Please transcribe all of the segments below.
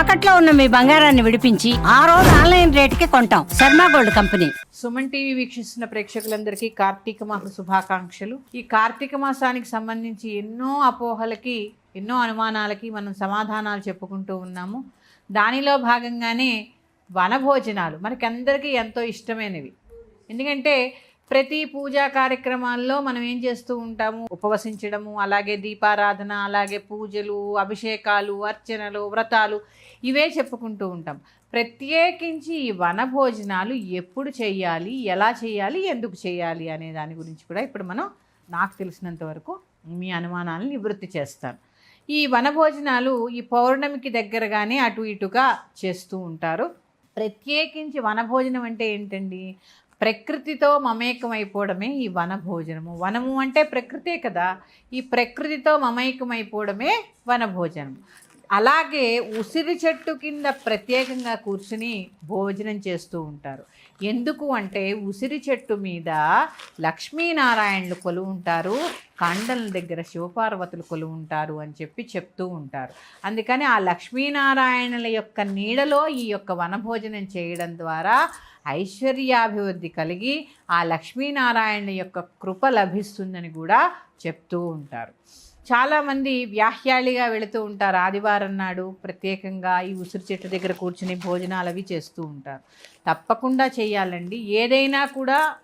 తాకట్లో ఉన్న మీ బంగారాన్ని విడిపించి ఆ రోజు ఆన్లైన్ రేటుకి కొంటాం. Sharma gold company. Suman TV వీక్షిస్తున్న ప్రేక్షకులందరికీ కార్తీక మాస శుభాకాంక్షలు. ఈ కార్తీక మాసానికి సంబంధించి ఎన్నో అపోహలకి ఎన్నో అనుమానాలకి మనం సమాధానాలు చెప్పుకుంటూ ఉన్నాము. దానిలో భాగంగానే వనభోజనాలు. మనకందరికీ ఎంతో ఇష్టమైనవి. ఎందుకంటే ప్రతి పూజా కార్యక్రమాల్లో మనం ఏం చేస్తూ ఉంటాము? ఉపవసించడము అలాగే దీపారాధన అలాగే పూజలు అభిషేకాలు అర్చనలు వ్రతాలు ఇవే చెప్పుకుంటూ ఉంటాం. ప్రత్యేకించి ఈ వనభోజనాలు ఎప్పుడు చేయాలి? ఎలా చేయాలి? ఎందుకు చేయాలి? అనే దాని గురించి కూడా ఇప్పుడు మనం నాకు తెలిసినంత వరకు మీ అనుమానాలను నివృత్తి చేస్తాను. ఈ వనభోజనాలు ఈ పౌర్ణమికి దగ్గరగానే అటు ఇటుగా చేస్తూ ఉంటారు. ప్రత్యేకించి వనభోజనం అంటే ఏంటండి? ప్రకృతితో మమేకమైపోవడమే ఈ వనభోజనము. వనము అంటే ప్రకృతే కదా. ఈ ప్రకృతితో మమేకమైపోవడమే వనభోజనం అలాగే ఉసిరి చెట్టు కింద ప్రత్యేకంగా కూర్చుని భోజనం చేస్తూ ఉంటారు. ఎందుకు అంటే ఉసిరి చెట్టు మీద లక్ష్మీనారాయణులు కొలు ఉంటారు కాండల దగ్గర శివపార్వతులు కొలు ఉంటారు అని చెప్పి చెప్తూ ఉంటారు. అందుకని ఆ లక్ష్మీనారాయణుల యొక్క నీడలో ఈ యొక్క వనభోజనం చేయడం ద్వారా ఐశ్వర్యాభివృద్ధి కలిగి ఆ లక్ష్మీనారాయణ యొక్క కృప లభిస్తుందని కూడా చెప్తూ ఉంటారు. చాలామంది వ్యాహ్యాళిగా వెళుతూ ఉంటారు. ఆదివారం నాడు ప్రత్యేకంగా ఈ ఉసిరి చెట్టు దగ్గర కూర్చుని భోజనాలు అవి చేస్తూ ఉంటారు. తప్పకుండా చేయాలండి. ఏదైనా కూడా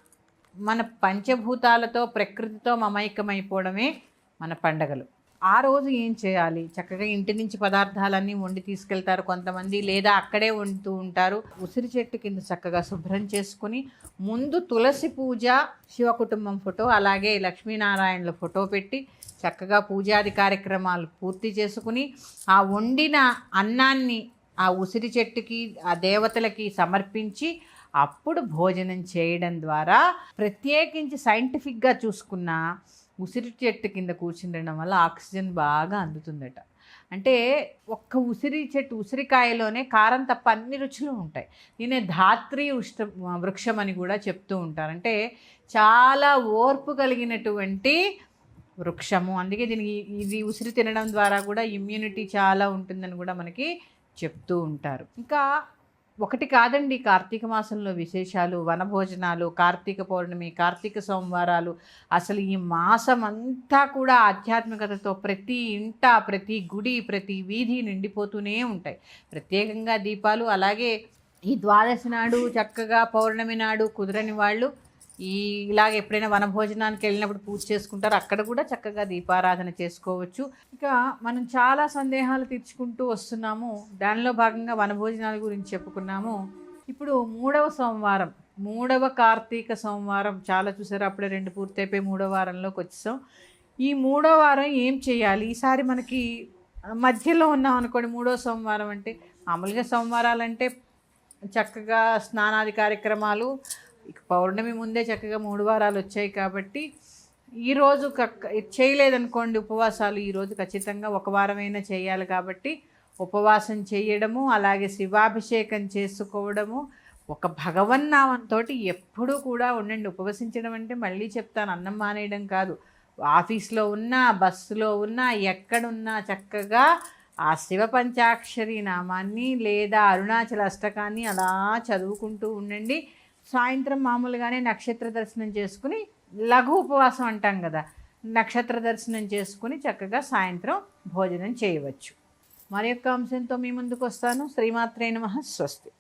మన పంచభూతాలతో ప్రకృతితో మమైకమైపోవడమే మన పండగలు. ఆ రోజు ఏం చేయాలి? చక్కగా ఇంటి నుంచి పదార్థాలన్నీ వండి తీసుకెళ్తారు కొంతమంది లేదా అక్కడే వండుతూ ఉంటారు. ఉసిరి చెట్టు కింద చక్కగా శుభ్రం చేసుకుని ముందు తులసి పూజ శివ కుటుంబం ఫోటో అలాగే లక్ష్మీనారాయణల ఫోటో పెట్టి చక్కగా పూజాది కార్యక్రమాలు పూర్తి చేసుకుని ఆ వండిన అన్నాన్ని ఆ ఉసిరి చెట్టుకి ఆ దేవతలకి సమర్పించి అప్పుడు భోజనం చేయడం ద్వారా ప్రత్యేకించి సైంటిఫిక్గా చూసుకున్న ఉసిరి చెట్టు కింద కూర్చుండడం వల్ల ఆక్సిజన్ బాగా అందుతుందట. అంటే ఒక్క ఉసిరి చెట్టు ఉసిరికాయలోనే కారం తప్ప అన్ని రుచులు ఉంటాయి. నేనే ధాత్రి ఉష్ట వృక్షం అని కూడా చెప్తూ ఉంటారు. అంటే చాలా ఓర్పు కలిగినటువంటి వృక్షము. అందుకే దీనికి ఇది ఉసిరి తినడం ద్వారా కూడా ఇమ్యూనిటీ చాలా ఉంటుందని కూడా మనకి చెప్తూ ఉంటారు. ఇంకా ఒకటి కాదండి కార్తీక మాసంలో విశేషాలు వనభోజనాలు కార్తీక పౌర్ణమి కార్తీక సోమవారాలు. అసలు ఈ మాసం అంతా కూడా ఆధ్యాత్మికతతో ప్రతి ఇంట ప్రతి గుడి ప్రతి వీధి నిండిపోతూనే ఉంటాయి. ప్రత్యేకంగా దీపాలు అలాగే ఈ ద్వాదశి నాడు చక్కగా పౌర్ణమి నాడు కుదరని వాళ్ళు ఈ ఇలాగ ఎప్పుడైనా వనభోజనానికి వెళ్ళినప్పుడు పూజ చేసుకుంటారు. అక్కడ కూడా చక్కగా దీపారాధన చేసుకోవచ్చు. ఇక మనం చాలా సందేహాలు తీర్చుకుంటూ వస్తున్నాము. దానిలో భాగంగా వనభోజనాల గురించి చెప్పుకున్నాము. ఇప్పుడు మూడవ సోమవారం మూడవ కార్తీక సోమవారం. చాలా చూసారు? అప్పుడే రెండు పూర్తయిపోయి మూడవ వారంలోకి వచ్చేసాం. ఈ మూడో వారం ఏం చేయాలి? ఈసారి మనకి మధ్యలో ఉన్నాం అనుకోండి మూడో సోమవారం అంటే మామూలుగా సోమవారాలు అంటే చక్కగా స్నానాది కార్యక్రమాలు ఇక పౌర్ణమి ముందే చక్కగా మూడు వారాలు వచ్చాయి కాబట్టి ఈరోజు కక్క చేయలేదనుకోండి ఉపవాసాలు ఈరోజు ఖచ్చితంగా ఒక వారమైనా చేయాలి కాబట్టి ఉపవాసం చేయడము అలాగే శివాభిషేకం చేసుకోవడము ఒక భగవన్నామంతో ఎప్పుడూ కూడా ఉండండి. ఉపవసించడం అంటే మళ్ళీ చెప్తాను అన్నం మానేయడం కాదు. ఆఫీస్లో ఉన్నా బస్సులో ఉన్నా ఎక్కడున్నా చక్కగా ఆ శివ పంచాక్షరి నామాన్ని లేదా అరుణాచల అష్టకాన్ని అలా చదువుకుంటూ ఉండండి. సాయంత్రం మామూలుగానే నక్షత్ర దర్శనం చేసుకుని లఘు ఉపవాసం అంటాం కదా నక్షత్ర దర్శనం చేసుకుని చక్కగా సాయంత్రం భోజనం చేయవచ్చు. మరి యొక్క అంశంతో మీ ముందుకు వస్తాను. శ్రీమాత్రే నమ. స్వస్తి.